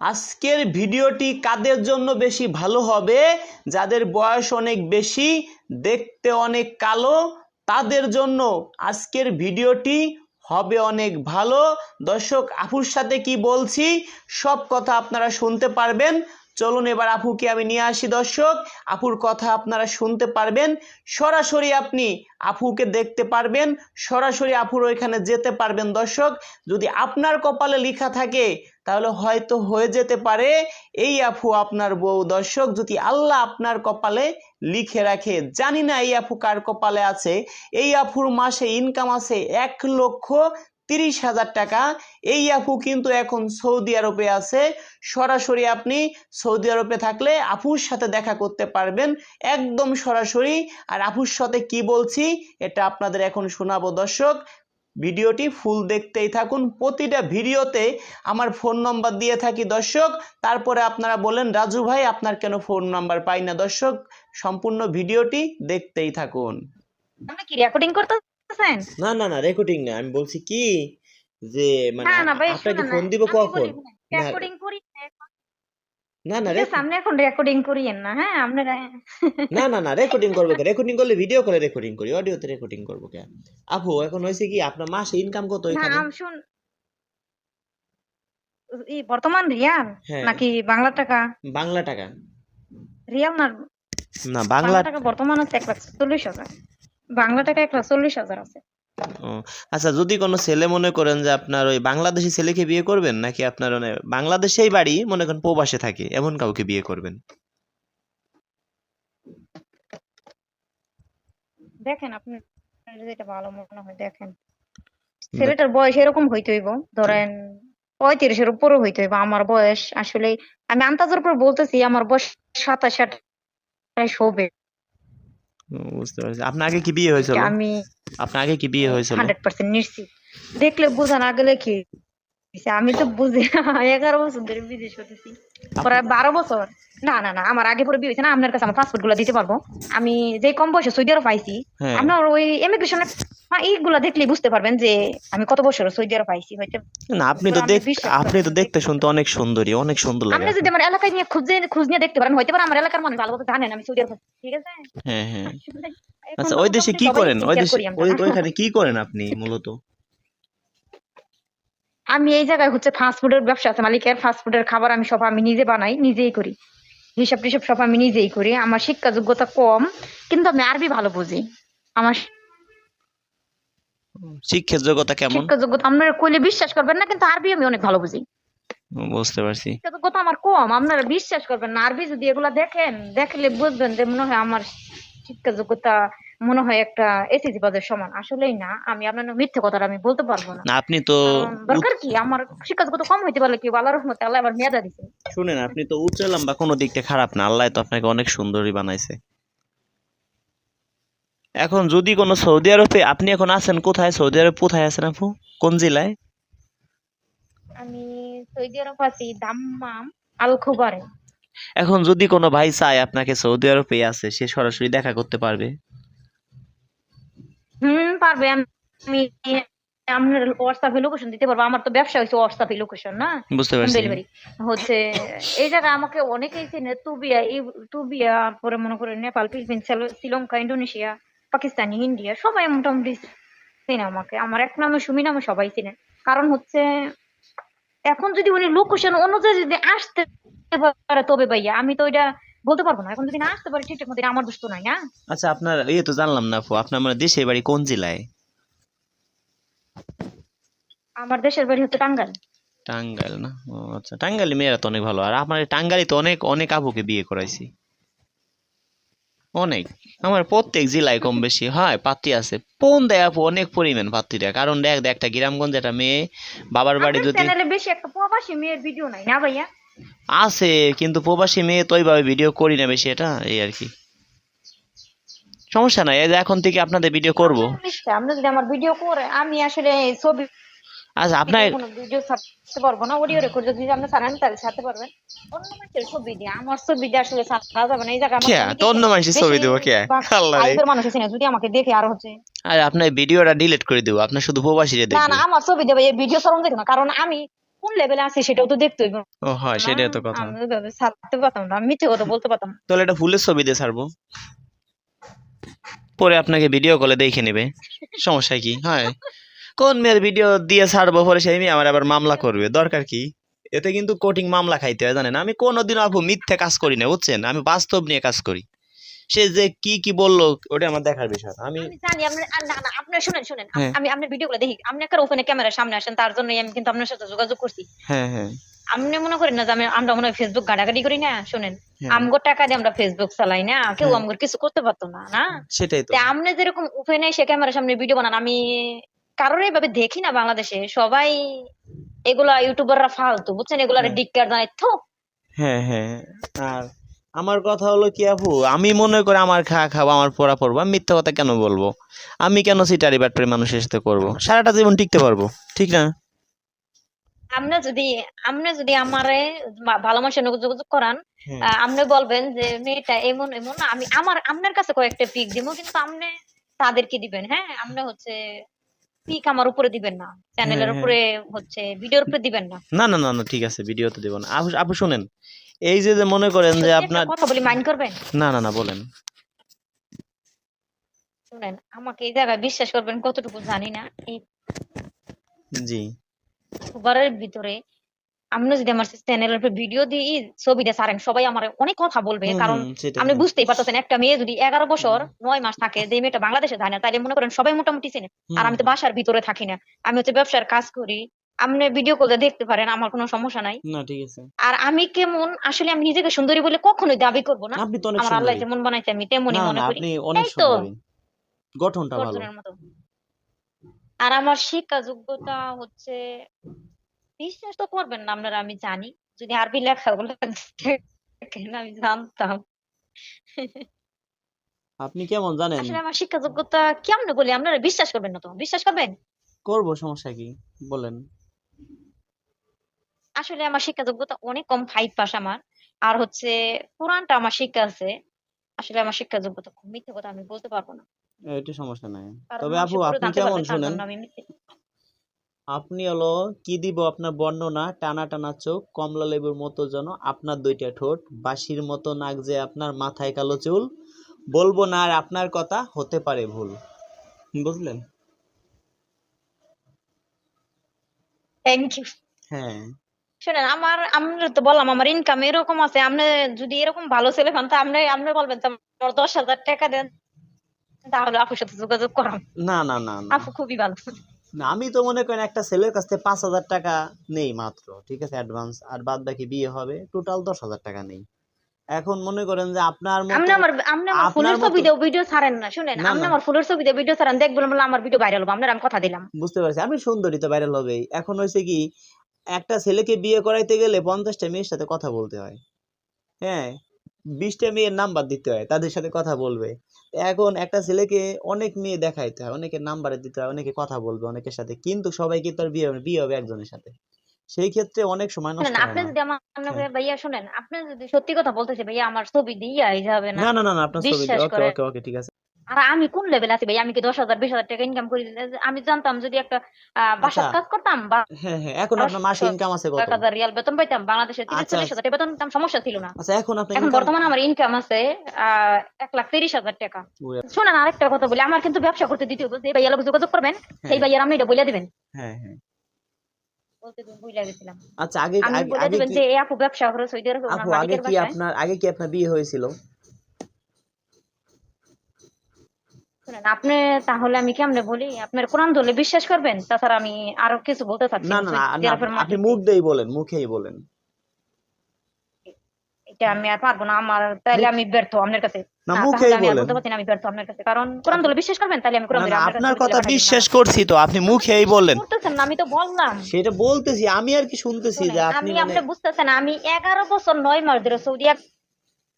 আজকের ভিডিওটি কাদের জন্য বেশি ভালো হবে? যাদের বয়স অনেক বেশি, দেখতে অনেক কালো, তাদের জন্য আজকের ভিডিওটি হবে অনেক ভালো। দর্শক, আপুর সাথে কি বলছি? সব কথা আপনারা শুনতে পারবেন। চলুন এবার আপুকে আমি নিয়ে আসি, দর্শক। আপুর কথা আপনারা শুনতে পারবেন। সরাসরি আপনি আপুকে দেখতে পারবেন। সরাসরি আপুর ওইখানে যেতে পারবেন, দর্শক। যদি আপনার কপালে লেখা থাকে, তাহলে হয়তো হয়ে যেতে পারে। এই আফু আপনার বউ, দর্শক। যদি আল্লাহ আপনার কপালে লিখে রাখে, জানি না এই আফু কার কপালে আছে। এই আফুর মাসে ইনকাম আছে এক লক্ষ তিরিশ হাজার টাকা। এই আপু কিন্তু এখন সৌদি আরবে আছে। সরাসরি আপনি সৌদি আরবে থাকলে আপুর সাথে দেখা করতে পারবেন। একদম সরাসরি। আর আপুর সাথে কি বলছি, এটা আপনাদের এখন শোনাবো। দর্শক, ভিডিওটি ফুল দেখতেই থাকুন। প্রতিটা ভিডিওতে আমার ফোন নম্বর দিয়ে থাকি। দর্শক, তারপরে আপনারা বলেন, রাজু ভাই, আপনার কেন ফোন নাম্বার পাই না? দর্শক, সম্পূর্ণ ভিডিওটি দেখতেই থাকুন। আপনি কি রেকর্ডিং করতেছেন না না না রেকর্ডিং না আমি বলছি কি যে মানে না না ভাই আপনাকে ফোন দিব কখন? রেকর্ডিং করি না না না আপনি এখন রেকর্ডিং করিয়েন না হ্যাঁ আপনারা না না না রেকর্ডিং করব কে রেকর্ডিং করলে ভিডিও করে রেকর্ডিং করি অডিওতে রেকর্ডিং করব কে আপু এখন হয়েছে কি আপনার মাসে ইনকাম কত না এখানে? আম শুন। ই বর্তমান রিয়াল? হ্যাঁ। নাকি বাংলা টাকা? বাংলা টাকা। রিয়াল না না বাংলা বাংলা টাকা বর্তমান আছে এক লাখ চল্লিশ হাজার। বাংলা টাকা এক লাখ চল্লিশ হাজার আছে। আচ্ছা যদি কোনো ছেলে মনে করেন যে আপনার ওই বাংলাদেশি ছেলেকে বিয়ে করবেন নাকি আপনার মানে বাংলাদেশেই বাড়ি মনে করেন প্রবাসে থাকে এমন কাউকে বিয়ে করবেন? দেখেন আপনি যেটা ভালো মনে হয় দেখেন। ছেলেটার বয়স এরকম হইতে হইব ধরেন পঁয়ত্রিশের উপরও হইতে হইব আমার বয়স আসলে আমি আন্তাজের উপর বলতেছি আমার বয়স সাতাশ আঠাশ হবে। বুঝতে পারছি। আপনার আগে কি বিয়ে হয়েছিল? আমি আপনার আগে কি বিয়ে হয়েছিল? হান্ড্রেড পার্সেন্ট নিশ্চিত। দেখলে বোঝা না গেলে কি হইছে? আমি তো বুঝি এগারো বছর ধরে বিদেশ করতেছি প্রায় বারো বছর। না না না আমার আগে পরে বিয়ে হয়েছে না আপনার কাছে আমার পাসপোর্টগুলা দিতে পারব। আমি যে কম বয়সে সৌদি আরব পাইছি হ্যাঁ। আপনার ওই এইগুলা দেখলেই বুঝতে পারবেন যে আমি কত বছর সৌদি আরব পাইছি হয়তো না আপনি তো দেখ আপনি তো দেখতে শুনতে অনেক সুন্দরী অনেক সুন্দর লাগে আপনি যদি আমার এলাকায় নিয়ে খুঁজে খোঁজ নিয়ে দেখতে পারেন হয়তো পারে আমার এলাকার মানুষ ভালোভাবে জানেন আমি সৌদি আরব ঠিক আছে? হ্যাঁ হ্যাঁ। আচ্ছা ওই দেশে কি করেন? ওই দেশে ওইখানে কি করেন আপনি মূলত? আমি এই জায়গায় হচ্ছে ফাস্ট ফুডের ব্যবসা আছে মালিকের ফাস্ট ফুডের খাবার আমি সব আমি নিজে বানাই নিজেই করি। হিসাব টিসাব সব আমি নিজেই করি আমার শিক্ষা যোগ্যতা কম কিন্তু আমি আরবি ভালো বুঝি। আমার শিক্ষার যোগ্যতা কেমন? শিক্ষা যোগ্যতা আপনারা কইলে বিশ্বাস করবেন না কিন্তু আরবি আমি অনেক ভালো বুঝি। বুঝতে পারছি। শিক্ষা যোগ্যতা আমার কম আপনারা বিশ্বাস করবেন না আরবি যদি এগুলা দেখেন দেখলে বুঝবেন যে মনে হয় আমার শিক্ষা যোগ্যতা মনে হয় একটা এসএসসি পাসের সমান। আসলেই না আমি আপনার মিথ্যে কথাটা আমি বলতে পারব না। আপনি তো দরকার কি আমার শিক্ষা যোগ্যতা কম হইতে পারলে কি আল্লাহ রহমতে আল্লাহ আবার মেয়াদা দিছে? শুনেন আপনি তো উচ্চ লম্বা কোনো দিক থেকে খারাপ না আল্লাহ তো আপনাকে অনেক সুন্দরী বানাইছে। এখন যদি কোনো সৌদি আরবে আপনি এখন আছেন কোথায়? সৌদি আরব কোথায় আছেন আপু? কোন জেলায়? আমি সৌদি আরব আছি দাম্মাম আল খুবারে এখন যদি কোনো ভাই চায় আপনাকে সৌদি আরবে আছে সে সরাসরি দেখা করতে পারবে। পারবে আমি আপনার হোয়াটসঅ্যাপে লোকেশন দিতে পারব। আমার তো ব্যবসা হয়েছে হোয়াটসঅ্যাপে লোকেশন না? বুঝতে পারছি। ডেলিভারি হচ্ছে এই জায়গা আমাকে অনেকেই চেনে তুবিয়া এই তুবিয়া পরে মনে করে Nepal Philippine Sri Lanka Indonesia Pakistani India সবাই মোটামুটি চেনে আমাকে। আমার এক নামে সুমি নামে সবাই চেনে। কারণ হচ্ছে এখন যদি উনি লোকেশন অনুযায়ী যদি আসতে পারে তবে ভাইয়া আমি তো ওইটা বলতে পারব না। এখন যদি না আসতে পারে ঠিকঠাক মতো আমার দোষ তো নাই না আচ্ছা আপনার ইয়ে তো জানলাম না আপু। আপনার মানে দেশের বাড়ি কোন জেলায়? আমার দেশের বাড়ি হচ্ছে টাঙ্গাইল। টাঙ্গাইল না? ও আচ্ছা টাঙ্গাইলি মেয়েরা তো অনেক ভালো। আর আপনার টাঙ্গাইলি তো অনেক অনেক আপুকে বিয়ে করাইছি। অনেক। আমার প্রত্যেক জেলায় কম বেশি। হয় পাত্রী আছে। ফোন দেয় আপু অনেক পরিমাণ পাত্রী দেয় কারণ দেখ দেখ একটা গ্রামগঞ্জ একটা মেয়ে বাবার বাড়ি যদি চ্যানেলে বেশি একটা প্রবাসী মেয়ের ভিডিও নাই না ভাইয়া? আছে কিন্তু প্রবাসী মেয়ে তো ওইভাবে ভিডিও করি না বেশি এটা এই আর কি। সমস্যা নাই এই যে এখন থেকে আপনাদের ভিডিও করব। আপনি যদি আমার ভিডিও করে আমি আসলে ছবি আচ্ছা আপনার কোনো ভিডিও ছাড়তে পারব না অডিও রেকর্ড যদি আপনি ছাড়েন তাহলে ছাড়তে পারবেন। অন্য মানুষের ছবি দিয়ে আমার ছবি দিয়ে আসলে ছাড়া যাবে না এই জায়গায় আমার তো অন্য মানুষের ছবি দেবো কে? আল্লাহ রে। বাইরের মানুষ আছে না যদি আমাকে দেখে আর হচ্ছে। আর আপনার ভিডিওটা ডিলিট করে দেবো আপনার শুধু প্রবাসীরে না না আমার ছবি দেবে এই ভিডিও ছাড়ুন দেখো না কারণ আমি কোন লেভেলে আছে সেটাও তো দেখতে হইব। ও হয় সেটাই তো কথা। আমি ওইভাবে ছাড়তে পারতাম না আমি মিথ্যে কথা বলতে পারতাম না। তাহলে এটা ফুলের ছবি দিয়ে ছাড়বো। পরে আপনাকে ভিডিও কলে দেখে নেবে। সমস্যা কি? হয়। কোন মেয়ের ভিডিও দিয়ে ছাড়বো? পরে সেই মেয়ে আমার আবার মামলা করবে। দরকার কি? এতে কিন্তু কোটিং মামলা খাইতে হয় জানেন? আমি কোনোদিনও আপু মিথ্যে কাজ করি না বুঝছেন? আমি বাস্তব নিয়ে কাজ করি। সে যে কি কি বলল ওটা আমার দেখার বিষয় আমি আমি জানি আপনি আর না না আপনি শুনেন শুনেন। হ্যাঁ। আমি আপনার ভিডিওগুলো দেখি। আপনি একটা ওপেনে ক্যামেরার সামনে আসেন তার জন্যই আমি কিন্তু আপনার সাথে যোগাযোগ করছি। হ্যাঁ হ্যাঁ। আপনি মনে করেন না যে আমি আমরা মনে হয় ফেসবুক ঘাটাঘাটি করি না? শুনেন। হ্যাঁ, আমগো টাকা দিয়ে আমরা ফেসবুক চালাই না। কেউ হ্যাঁ। আমগোর কিছু করতে পারতো না না? সেটাই তো। তে আপনি যেরকম ওপেনে সে ক্যামেরার সামনে ভিডিও বানান আমি কারোর এইভাবে দেখি না বাংলাদেশে। সবাই এগুলা ইউটিউবাররা ফালতু বুঝছেন? এগুলার হ্যাঁ। ডিক্কার জানাই থো! হ্যাঁ হ্যাঁ। আর আমার কথা হলো কি আপু? আমি মনে করি আমার খাওয়া খাওয়া আমার পড়া পড়ব। আমি মিথ্যা কথা কেন বলব? আমি কেন সিটারি বাটপারি মানুষের সাথে করব? সারাটা জীবন টিকতে পারব ঠিক না? আপনি যদি আপনি যদি আমারে ভালো মানুষের যোগাযোগ করান হ্যাঁ। আপনি বলবেন যে মেয়েটা এমন এমন আমি আমার আপনার কাছে কয়েকটা পিক দিব কিন্তু আপনি তাদেরকে দিবেন। হ্যাঁ আপনি হচ্ছে পিক আমার উপরে দিবেন না। চ্যানেলের হ্যাঁ। উপরে হচ্ছে ভিডিওর উপরে দিবেন না। না না না না ঠিক আছে ভিডিও তো দেবো না। আপু আপু শুনেন। এই যে মনে করেন যে আপনার কথা বলি মাইন্ড করবেন? না না না বলেন। শুনেন আমাকে এই জায়গায় বিশ্বাস করবেন কতটুকু জানি না। এই জি। ঘরের ভিতরে আপনি যদি আমার চ্যানেলের উপরে ভিডিও দিই ছবিটা সারেন সবাই আমার অনেক কথা বলবে কারণ আপনি বুঝতেই পারতেছেন একটা মেয়ে যদি এগারো বছর নয় মাস থাকে যে মেয়েটা বাংলাদেশে যায় না তাহলে মনে করেন সবাই মোটামুটি চেনে। আর আমি তো বাসার ভিতরে থাকি না। আমি হচ্ছে ব্যবসার কাজ করি আপনি ভিডিও কলে দেখতে পারেন আমার কোনো সমস্যা নাই। না ঠিক আছে। আর আমি কেমন আসলে আমি নিজেকে সুন্দরী বলে কখনোই দাবি করব না। আপনি তো অনেক আমার আল্লাহ যেমন বানাইছে আমি তেমনই মনে করি। আপনি অনেক সুন্দরী। গঠনটা ভালো। আর আমার শিক্ষা যোগ্যতা হচ্ছে বিশ্বাস তো করবেন না আপনারা আমি জানি। যদি আরবি লেখাগুলো দেখেন আমি জানতাম। আপনি কেমন জানেন? আসলে আমার শিক্ষা যোগ্যতা কেমনে বলি আপনারা বিশ্বাস করবেন না তো? বিশ্বাস করবেন? করব সমস্যা কি? বলেন। আসলে আমার শিক্ষা যোগ্যতা অনেক কম ফাইভ পাস আমার। আর হচ্ছে কোরআনটা আমার শিক্ষা আছে। আসলে আমার শিক্ষা যোগ্যতা খুব মিথ্যে কথা আমি বলতে পারব না। এটা সমস্যা নাই। তবে আপু আপনি কেমন শুনেন? আপনি হলো কি দিব আপনার বর্ণনা? টানা টানা চোখ কমলা লেবুর মতো যেন আপনার দুইটা ঠোঁট বাঁশির মতো নাক যে আপনার মাথায় কালো চুল। বলব না আর আপনার কথা হতে পারে ভুল। বুঝলেন? থ্যাংক ইউ হ্যাঁ। শুনেন আমার আমরা তো বললাম আমার ইনকাম এরকম আছে আপনি যদি এরকম ভালো ছেলে পান তা আপনি আপনি বলবেন দশ হাজার টাকা দেন তাহলে আপুর সাথে যোগাযোগ করাম না না না না। আপু খুবই ভালো। না, আমি তো মনে করেন একটা ছেলের কাছ থেকে পাঁচ হাজার টাকা নেই মাত্র ঠিক আছে অ্যাডভান্স আর বাদ বাকি বিয়ে হবে টোটাল দশ হাজার টাকা নেই। এখন মনে করেন যে আপনার আপনি মতো আমার আপনি আমার ফুলের ছবি দিয়ে ভিডিও ছাড়েন না শুনেন আপনি আমার ফুলের ছবি দিয়ে ভিডিও ছাড়েন দেখবেন বলে আমার ভিডিও ভাইরাল হবে আপনার আমি কথা দিলাম। বুঝতে পারছি আমি সুন্দরী তো ভাইরাল হবেই। এখন হয়েছে কি একটা ছেলেকে বিয়ে করাইতে গেলে পঞ্চাশটা মেয়ের সাথে কথা বলতে হয়। হ্যাঁ বিশটা মেয়ের নাম্বার দিতে হয় তাদের সাথে কথা বলবে। এখন একটা ছেলেকে অনেক মেয়ে দেখাইতে হয় অনেকের নাম্বারে দিতে হয় অনেকে কথা বলবে অনেকের সাথে কিন্তু সবাই কি তোর বিয়ে হবে? বিয়ে হবে একজনের সাথে। সেই ক্ষেত্রে অনেক সময় নষ্ট হয় আপনি যদি আমার আপনাকে ভাইয়া শুনেন আপনি যদি সত্যি কথা বলতেছে ভাইয়া আমার ছবি দিয়ে যাবে না। না না না আপনার ছবি ওকে। ওকে ওকে ঠিক আছে। আর আমি কোন লেভেল আছি ভাই? আমি কি দশ হাজার বিশ হাজার টাকা ইনকাম করি? আমি জানতাম যদি একটা আহ, বাসার আচ্ছা। কাজ করতাম বা হ্যাঁ হ্যাঁ এখন আপনার মাসে ইনকাম আছে কত? এক হাজার রিয়াল বেতন পাইতাম। বাংলাদেশে তিরিশ আচ্ছা, চল্লিশ হাজার টাকা বেতন পেতাম সমস্যা ছিল না। আচ্ছা এখন আপনার এখন বর্তমানে আমার ইনকাম আছে আহ, এক লাখ তিরিশ হাজার টাকা। ওরে, শোনেন আরেকটা কথা বলি। আমার কিন্তু ব্যবসা করতে দিতে হবে যে ভাইয়া লোক যোগাযোগ করবেন সেই হ্যাঁ, ভাইয়ার আপনি এটা বলে দিবেন। হ্যাঁ হ্যাঁ। বলতে আচ্ছা আগে আমি আগে বলে আগে দিবেন কি যে এই আপু ব্যবসা করে সৌদি আরবে ওনার আপু আগে কি আপনার আগে কি আপনার বিয়ে হয়েছিল? শুনেন আপনি তাহলে আমি কেমনে বলি? আপনার কোরআন ধরলে বিশ্বাস করবেন? তাছাড়া আমি আরও কিছু বলতে চাচ্ছি না না, না আপনি মুখ দিয়েই বলেন মুখেই বলেন। এটা আমি আর পারব না আমার তাহলে আমি ব্যর্থ আপনার কাছে। না মুখেই তাহলে আমি বলেন। বলতে পারছি না আমি ব্যর্থ আপনার কাছে কারণ কোরআন ধরলে বিশ্বাস করবেন তাহলে আমি কোরআন ধরে আপনার কথা বিশ্বাস করছি তো আপনি মুখেই বললেন করতেছেন না আমি তো বললাম। সেটা বলতেছি আমি আর কি শুনতেছি যে আপনি আমি মানে আপনি বুঝতেছেন আমি এগারো বছর নয় মাস ধরে সৌদি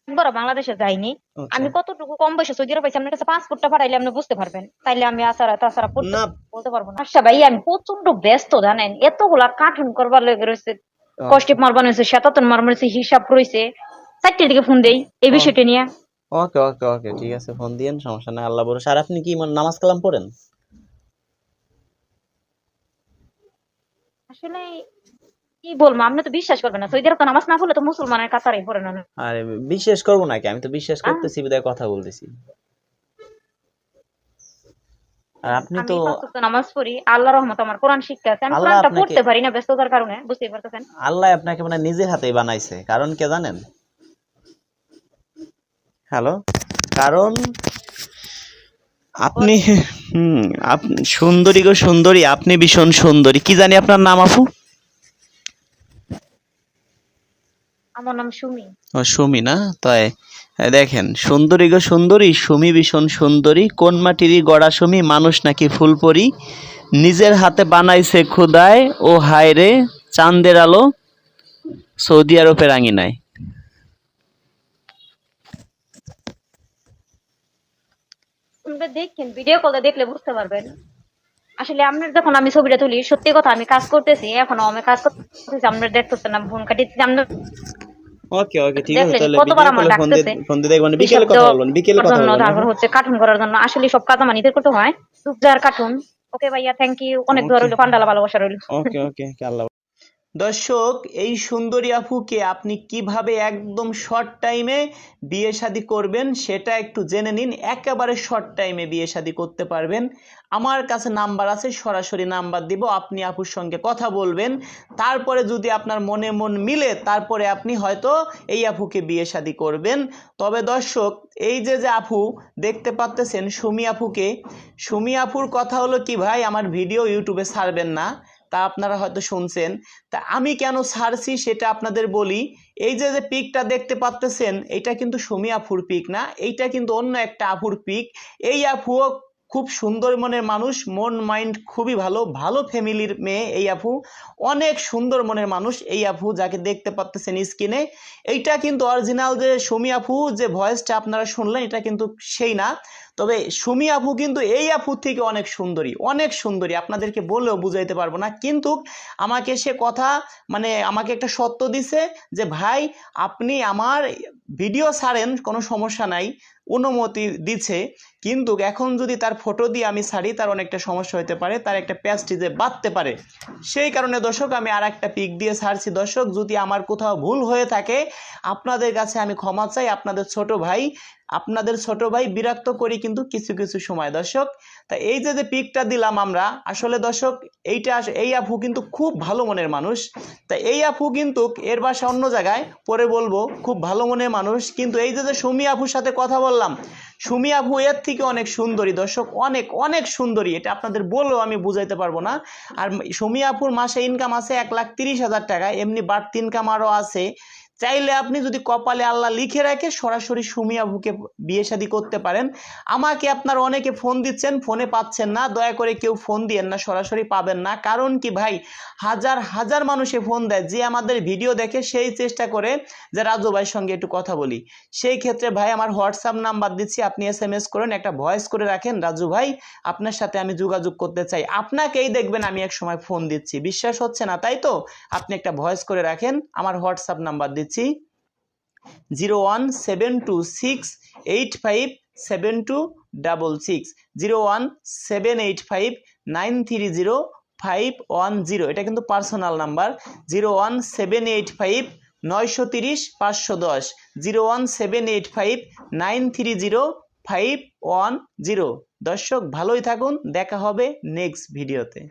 একবার বাংলাদেশে যাইনি। আচ্ছা। আমি কতটুকু কম বয়সে সৌদি আরব পাইছি আপনার কাছে পাসপোর্টটা পাঠাইলে আপনি বুঝতে পারবেন। তাইলে আমি আসারা তাছাড়া বলতে পারব না। আচ্ছা ভাই আমি প্রচণ্ড ব্যস্ত জানেন? এতগুলা কার্টুন করবার লেগে রয়েছে কষ্টিপ মারবানো হয়েছে সেতাতন মারবানো হয়েছে হিসাব রয়েছে। চারটে দিকে ফোন দেই এই বিষয়টা নিয়ে। ওকে ওকে ওকে ঠিক আছে ফোন দিয়েন সমস্যা নাই আল্লাহ ভরসা। আর আপনি কি মানে নামাজ কালাম পড়েন? আসলে কি বলব? আপনি তো বিশ্বাস করবেন না। সৌদি আরব তো নামাজ না পড়লে তো মুসলমানের কাতারে পড়ে না। আরে বিশ্বাস করব নাকি? আমি তো বিশ্বাস করতেছি বিদায় কথা বলতেছি। আর আপনি তো নামাজ পড়ি। আল্লাহ রহমত আমার কোরআন শিক্ষা আছে। আমি কোরআনটা আপনাকে- পড়তে পারি না ব্যস্ততার কারণে বুঝতেই পারতেছেন? আল্লাহ আপনাকে মানে নিজের হাতেই বানাইছে। কারণ কে জানেন? হ্যালো? কারণ আপনি হুম আপনি সুন্দরী গো সুন্দরী আপনি ভীষণ সুন্দরী। কি জানি আপনার নাম আপু? আমার নাম সুমি। ও সুমি না? তাই দেখেন সুন্দরী গো সুন্দরী সুমি ভীষণ সুন্দরী। কোন মাটিরই গড়া সুমি? মানুষ নাকি ফুলপরি। নিজের হাতে বানাইছে খুদায় ও হায় রে চাঁদের আলো সৌদি আরবের আঙিনায়। দেখেন ভিডিও কলে দেখলে বুঝতে পারবেন। আসলে আপনার যখন আমি ছবিটা তুলি সত্যি কথা আমি কাজ করতেছি এখন আমি কাজ করতেছি আপনার দেখতেছেন না ফোন কাটিয়েছি আপনার ওকে ওকে ঠিক আছে তাহলে কতবার আমার কলে ফোন দিয়ে ডাকতেছে। ফোন দিয়ে দেখবেন বিকেলে কথা বলবেন বিকেলে কথা জন্য তারপর হচ্ছে কার্টুন করার জন্য। আসলে সব কাজ আমার নিজের করতে হয়। কার্টুন। ওকে ভাইয়া থ্যাংক ইউ অনেক দোয়া Okay. রইল পান্ডালা ভালোবাসা রইল। ওকে ওকে আল্লাহ দর্শক, এই সুন্দরী আপুকে আপনি কীভাবে একদম শর্ট টাইমে বিয়ে শাদী করবেন সেটা একটু জেনে নিন। একেবারে শর্ট টাইমে বিয়ে শাদী করতে পারবেন। আমার কাছে নাম্বার আছে, সরাসরি নাম্বার দিব, আপনি আপুর সঙ্গে কথা বলবেন। তারপরে যদি আপনার মনে মন মিলে, তারপরে আপনি হয়তো এই আপুকে বিয়ে শাদী করবেন। তবে দর্শক, এই যে যে আপু, দেখতে পাচ্তেছেন সুমি আপুকে। সুমি আপুর কথা হলো কি ভাই, আমার ভিডিও ইউটিউবে ছাড়বেন না। তা আপনারা হয়তো শুনছেন। তা আমি কেন ছাড়ছি সেটা আপনাদের বলি। এই যে যে পিকটা দেখতে পাচ্তেছেন, এটা কিন্তু সুমি আফুর পিক না, এইটা কিন্তু অন্য একটা আফুর পিক। এই আফুও খুব সুন্দর মনের মানুষ, মন, মাইন্ড খুবই ভালো ভালো ফ্যামিলির মেয়ে এই আপু। অনেক সুন্দর মনের মানুষ এই আপু, যাকে দেখতে পাচ্তেছেন স্ক্রিনে। এইটা কিন্তু অরিজিনাল যে সুমি আপু, যে ভয়েসটা আপনারা শুনলেন, এটা কিন্তু সেই না। তবে সুমি আপু কিন্তু এই আপু থেকে অনেক সুন্দরী অনেক সুন্দরী। আপনাদেরকে বলেও বুঝাইতে পারব না। কিন্তু আমাকে সে কথা মানে আমাকে একটা সত্য দিছে যে, ভাই, আপনি আমার ভিডিও ছাড়েন, কোনো সমস্যা নাই, অনুমতি দিছে। কিন্তু এখন যদি তার ফটো দিয়ে আমি ছাড়ি, তার অনেকটা সমস্যা হতে পারে, তার একটা প্যাচটি যে বাঁধতে পারে। সেই কারণে দর্শক, আমি আর একটা পিক দিয়ে ছাড়ছি। দর্শক, যদি আমার কোথাও ভুল হয়ে থাকে, আপনাদের কাছে আমি ক্ষমা চাই। আপনাদের ছোট ভাই আপনাদের ছোট ভাই বিরক্ত করি কিন্তু কিছু কিছু সময়, দর্শক। তা এই যে যে পিকটা দিলাম আমরা, আসলে দর্শক, এইটা এই আপু কিন্তু খুব ভালো মনের মানুষ। তা এই আপু কিন্তু এর বাসা অন্য জায়গায়, পরে বলব, খুব ভালো মনের মানুষ। কিন্তু এই যে যে সুমি আপুর সাথে কথা বললাম, সুমি আপু এর থেকে অনেক সুন্দরী, দর্শক, অনেক অনেক সুন্দরী। এটা আপনাদের বলেও আমি বুঝাইতে পারব না। আর সুমি আফুর মাসে ইনকাম আছে এক লাখ তিরিশ হাজার টাকা, এমনি বাড়তি ইনকাম আরও আছে। চাইলে আপনি যদি কপালে আল্লাহ লিখে রাখে, সরাসরি সুমিয়া বুকে বিয়ে শাদী করতে পারেন। আমাকে আপনার অনেকে ফোন দিচ্ছেন, ফোনে পাচ্ছেন না। দয়া করে কেউ ফোন দিয়েন না, সরাসরি পাবেন না। কারণ কি ভাই, হাজার হাজার মানুষে ফোন দেয়। যে আমাদের ভিডিও দেখে সেই চেষ্টা করে যে রাজু ভাইয়ের সঙ্গে একটু কথা বলি। সেই ক্ষেত্রে ভাই, আমার হোয়াটসঅ্যাপ নাম্বার দিচ্ছি। আপনি এস এম এস করেন, একটা ভয়েস করে রাখেন, রাজু ভাই, আপনার সাথে আমি যোগাযোগ করতে চাই। আপনাকেই দেখবেন আমি এক সময় ফোন দিচ্ছি। বিশ্বাস হচ্ছে না, তাই তো? আপনি একটা ভয়েস করে রাখেন, আমার হোয়াটসঅ্যাপ নাম্বার দিচ্ছি zero one seven two six eight five seven two double six zero one seven eight five nine three zero five one zero এটা কিন্তু personal number zero one seven eight five নয়শো তিরিশ পাঁচশো দশ zero one seven eight five nine three zero five one zero দর্শক, ভালোই থাকুন, দেখা হবে নেক্সট ভিডিওতে